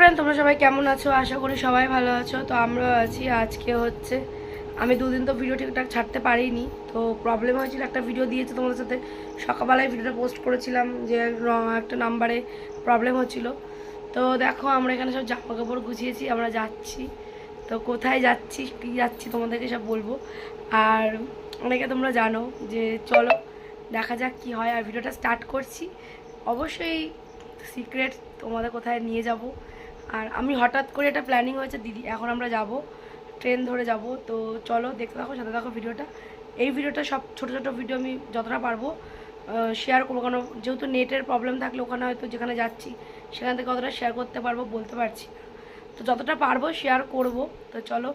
Friend তোমরা সবাই কেমন আছো? আশা করি সবাই ভালো আছো। তো আমরাও আছি। আজকে হচ্ছে, আমি দুদিন তো ভিডিও ঠিকঠাক ছাড়তে পারিনি। তো প্রবলেম হয়েছিল, একটা ভিডিও দিয়েছে তোমাদের সাথে। সকালবেলায় ভিডিওটা পোস্ট করেছিলাম যে একটা নাম্বারে প্রবলেম হচ্ছিল। তো দেখো, আমরা এখানে সব জামা কাপড় গুছিয়েছি, আমরা যাচ্ছি। তো কোথায় যাচ্ছি, কী যাচ্ছি তোমাদেরকে সব বলব। আর অনেকে তোমরা জানো যে, চলো, দেখা যাক কি হয়। আর ভিডিওটা স্টার্ট করছি। অবশ্যই সিক্রেট তোমাদের কোথায় নিয়ে যাব। আর আমি হঠাৎ করে একটা প্ল্যানিং হয়েছে, দিদি, এখন আমরা যাব ট্রেন ধরে যাব, তো চলো দেখতে থাকো, সাথে থাকো ভিডিওটা। এই ভিডিওটা সব ছোটো ছোটো ভিডিও আমি যতটা পারব শেয়ার করব, কারণ যেহেতু নেটের প্রবলেম থাকলে ওখানে হয়তো যেখানে যাচ্ছি, সেখান থেকে কতটা শেয়ার করতে পারব, বলতে পারছি তো যতটা পারব শেয়ার করব, তো চলো।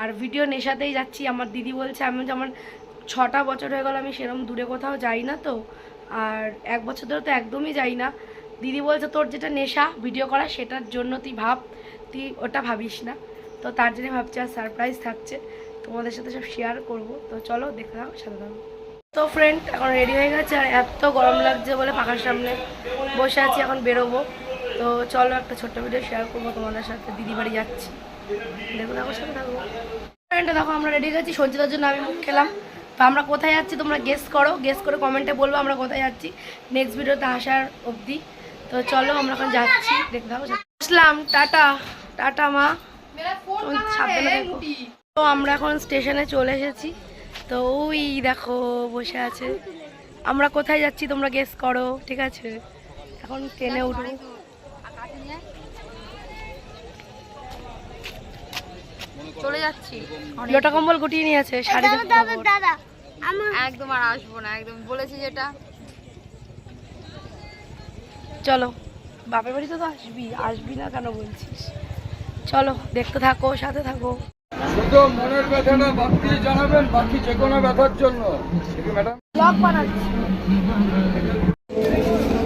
আর ভিডিও নেশাতেই যাচ্ছি, আমার দিদি বলছে, আমি যেমন ছটা বছর হয়ে গেল আমি সেরকম দূরে কোথাও যাই না তো, আর এক বছর ধরে তো একদমই যাই না। দিদি বলছে, তোর যেটা নেশা ভিডিও করা, সেটার জন্য তুই ভাব, তুই ওটা ভাবিস না। তো তার জন্য ভাবছি আর সারপ্রাইজ থাকছে। তোমাদের সাথে সব শেয়ার করব। তো চলো দেখে থাকো, সাথে তো ফ্রেন্ড এখন রেডি হয়ে গেছে আর এত গরম লাগছে বলে পাখার সামনে বসে আছি, এখন বেরোবো। তো চলো, একটা ছোট্ট ভিডিও শেয়ার করব তোমাদের সাথে। দিদি বাড়ি যাচ্ছি। দেখো থাকো, সাথে থাকো। ফ্রেন্ড দেখো, আমরা রেডি গেছি, সঞ্চিতার জন্য আমি মুখ খেলাম। তো আমরা কোথায় যাচ্ছি তোমরা গেস করো। গেস করে কমেন্টে বলব আমরা কোথায় যাচ্ছি। নেক্সট ভিডিওতে আসার অবধি। তো চলো আমরা এখন যাচ্ছি। দেখতে থাকো আসলাম টাটা টাটা মা। তো আমরা এখন স্টেশনে চলে এসেছি। তো ওই দেখো বসে আছে। আমরা কোথায় যাচ্ছি তোমরা গেস করো ঠিক আছে? এখন ট্রেনে উঠবো। চলে যাচ্ছি। লোটা কম্বল গুটিয়ে নিয়েছে শাড়ি। একদম আর আসব না একদম বলেছি যেটা। চলো বাপের বাড়িতে তো আসবি আসবি না কেন বলছিস? চলো দেখতে থাকো সাথে থাকো। শুধু মনের ব্যথাটা জানাবেন বাকি যে কোনো ব্যথার জন্য। ম্যাডাম? ব্লগ বানাচ্ছি।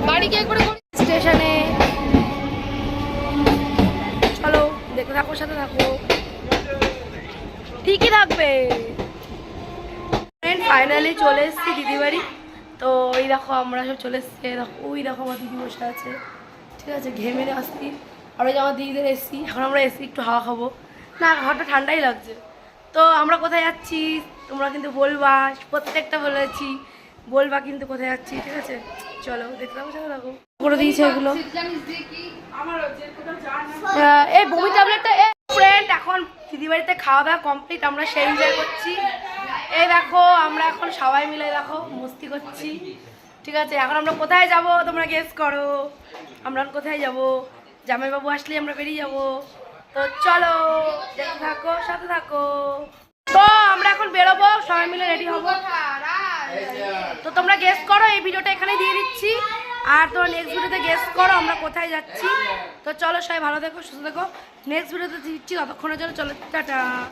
বাড়ি কে করে স্টেশনে। চলো দেখতে থাকো সাথে থাকো। ঠিকই থাকবে। ফাইনালি চলে এসেছি দিদি বাড়ি তো ওই দেখো আমরা সব চলে এসেছি। দেখো, ওই দেখো আমার দিদি বসে আছে। ঠিক আছে ঘেমে আসছি। আর ওই যে আমার দিদিদের এসি এখন আমরা এসি একটু হাওয়া খাব। না হাওয়াটা ঠান্ডাই লাগছে। তো আমরা কোথায় যাচ্ছি? তোমরা কিন্তু বলবা। প্রত্যেকটা বলেছি বলবা কিন্তু কোথায় যাচ্ছি, ঠিক আছে? চলো, দেখতে থাকো, সাথে থাকো। করে দিয়েছে এগুলো। এই বমি ট্যাবলেটটা ফ্রেন্ড এখন দিদি বাড়িতে খাওয়া দাওয়া কমপ্লিট আমরা সেই এনজয় করছি। এই দেখো, আমরা এখন সবাই মিলে দেখো, মস্তি করছি। ঠিক আছে, এখন আমরা কোথায় যাব তোমরা গেস করো। আমরা কোথায় যাব? জামাইবাবু আসলে আমরা বেরিয়ে যাব। তো চলো, দেখতে থাকো, সাথে থাকো। তো আমরা এখন বেরোবো, সবাই মিলে রেডি হব। তো তোমরা গেস করো, এই ভিডিওটা এখানে দিয়ে দিচ্ছি। আর তোমরা নেক্সট ভিডিওতে গেস করো, আমরা কোথায় যাচ্ছি। তো চলো সবাই ভালো থেকো, সুস্থ থেকো। নেক্সট ভিডিওতে দিচ্ছি ততক্ষণের জন্য, চলো, টাটা।